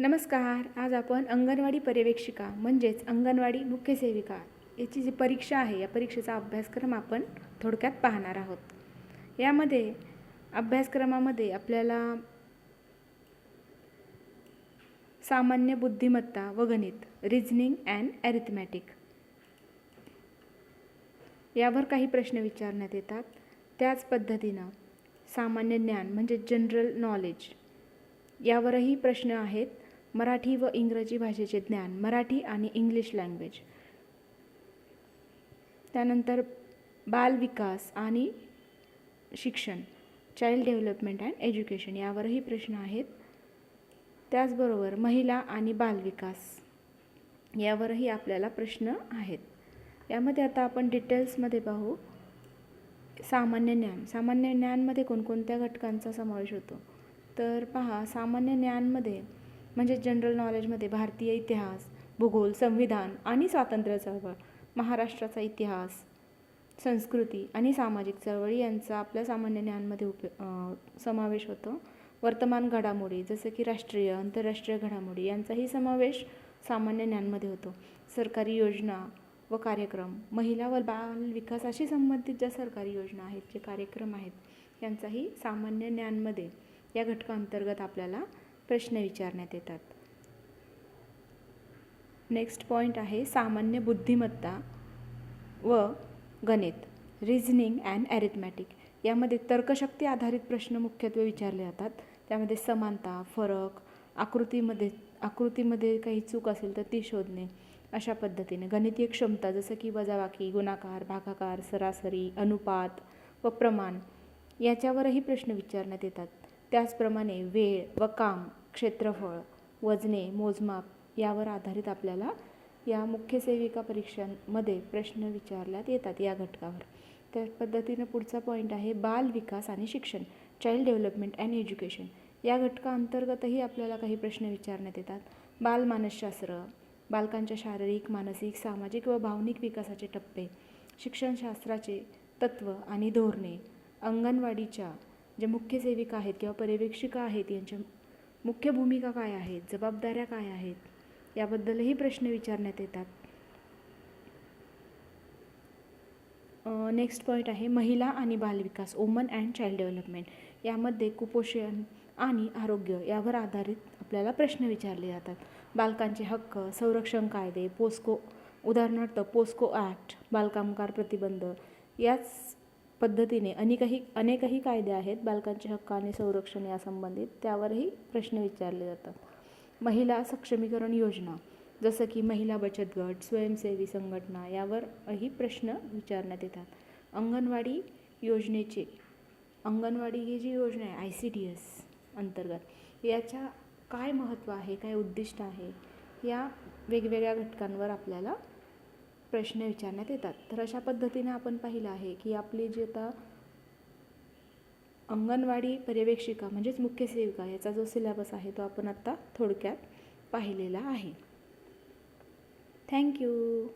नमस्कार. आज आपण अंगणवाडी पर्यवेक्षिका म्हणजेच अंगणवाडी मुख्य सेविका याची जी परीक्षा आहे या परीक्षेचा अभ्यासक्रम आपण थोडक्यात पाहणार आहोत. यामध्ये अभ्यासक्रमामध्ये आपल्याला सामान्य बुद्धिमत्ता व गणित रिझनिंग अँड ॲरिथमॅटिक यावर काही प्रश्न विचारण्यात येतात. त्याच पद्धतीनं सामान्य ज्ञान म्हणजे जनरल नॉलेज यावरही प्रश्न आहेत. मराठी व इंग्रजी भाषेचे ज्ञान मराठी आणि इंग्लिश लँग्वेज त्यानंतर बालविकास आणि शिक्षण चाइल्ड डेव्हलपमेंट अँड एज्युकेशन यावरही प्रश्न आहेत. त्याचबरोबर महिला आणि बालविकास यावरही आपल्याला प्रश्न आहेत. यामध्ये आता आपण डिटेल्समध्ये पाहू. सामान्य ज्ञान सामान्य ज्ञानमध्ये कोणकोणत्या घटकांचा समावेश होतो? तर पहा सामान्य ज्ञानमध्ये म्हणजे जनरल नॉलेजमध्ये भारतीय इतिहास भूगोल संविधान आणि स्वातंत्र्य चळवळ महाराष्ट्राचा इतिहास संस्कृती आणि सामाजिक चळवळी यांचा आपल्या सामान्य ज्ञानमध्ये उपयोग समावेश होतो. वर्तमान घडामोडी जसं की राष्ट्रीय आंतरराष्ट्रीय घडामोडी यांचाही समावेश सामान्य ज्ञानमध्ये होतो. सरकारी योजना व कार्यक्रम महिला व बाल विकासाशी संबंधित ज्या सरकारी योजना आहेत जे कार्यक्रम आहेत यांचाही सामान्य ज्ञानमध्ये या घटकाअंतर्गत आपल्याला प्रश्न विचारण्यात येतात. नेक्स्ट पॉईंट आहे सामान्य बुद्धिमत्ता व गणित रिझनिंग अँड ॲरिथमॅटिक यामध्ये तर्कशक्ती आधारित प्रश्न मुख्यत्वे विचारले जातात. त्यामध्ये समानता फरक आकृतीमध्ये आकृतीमध्ये काही चूक असेल तर ती शोधणे अशा पद्धतीने. गणितीय क्षमता जसं की वजावाकी गुणाकार भागाकार सरासरी अनुपात व प्रमाण याच्यावरही प्रश्न विचारण्यात येतात. त्याचप्रमाणे वेळ व काम. क्षेत्रफळ वजने मोजमाप यावर आधारित आपल्याला या मुख्य सेविका परीक्षांमध्ये प्रश्न विचारण्यात येतात या घटकावर. त्या पद्धतीनं पुढचा पॉईंट आहे बाल विकास आणि शिक्षण चाइल्ड डेव्हलपमेंट अँड एज्युकेशन या घटकाअंतर्गतही आपल्याला काही प्रश्न विचारण्यात येतात. बालमानसशास्त्र बालकांच्या शारीरिक मानसिक सामाजिक व भावनिक विकासाचे टप्पे शिक्षणशास्त्राचे तत्त्व आणि धोरणे अंगणवाडीच्या ज्या मुख्य सेविका आहेत किंवा पर्यवेक्षिका आहेत यांच्या मुख्य भूमिका काय आहेत? जबाबदाऱ्या काय आहेत? याबद्दलही प्रश्न विचारण्यात येतात. नेक्स्ट पॉईंट आहे महिला आणि बालविकास वुमन अँड चाइल्ड डेव्हलपमेंट यामध्ये कुपोषण आणि आरोग्य यावर आधारित आपल्याला प्रश्न विचारले जातात. बालकांचे हक्क संरक्षण कायदे पोस्को उदाहरणार्थ पोस्को ॲक्ट बालकामगार प्रतिबंध याच पद्धतीने अनेकही अनेकही कायदे आहेत बालकांचे हक्क आणि संरक्षण यासंबंधित त्यावरही प्रश्न विचारले जातात. महिला सक्षमीकरण योजना जसं की महिला बचत गट स्वयंसेवी संघटना यावरही प्रश्न विचारण्यात येतात. अंगणवाडी योजनेचे अंगणवाडी ही जी योजना आहे आय सी डी एस अंतर्गत याच्या काय महत्त्व आहे काय उद्दिष्ट आहे या वेगवेगळ्या घटकांवर आपल्याला प्रश्न विचारण्यात येतात. तर अशा पद्धतीने आपण पाहिलं आहे की आपली जी आता अंगणवाडी पर्यवेक्षिका म्हणजेच मुख्य सेविका याचा जो सिलेबस आहे तो आपण आत्ता थोडक्यात पाहिलेला आहे. थँक्यू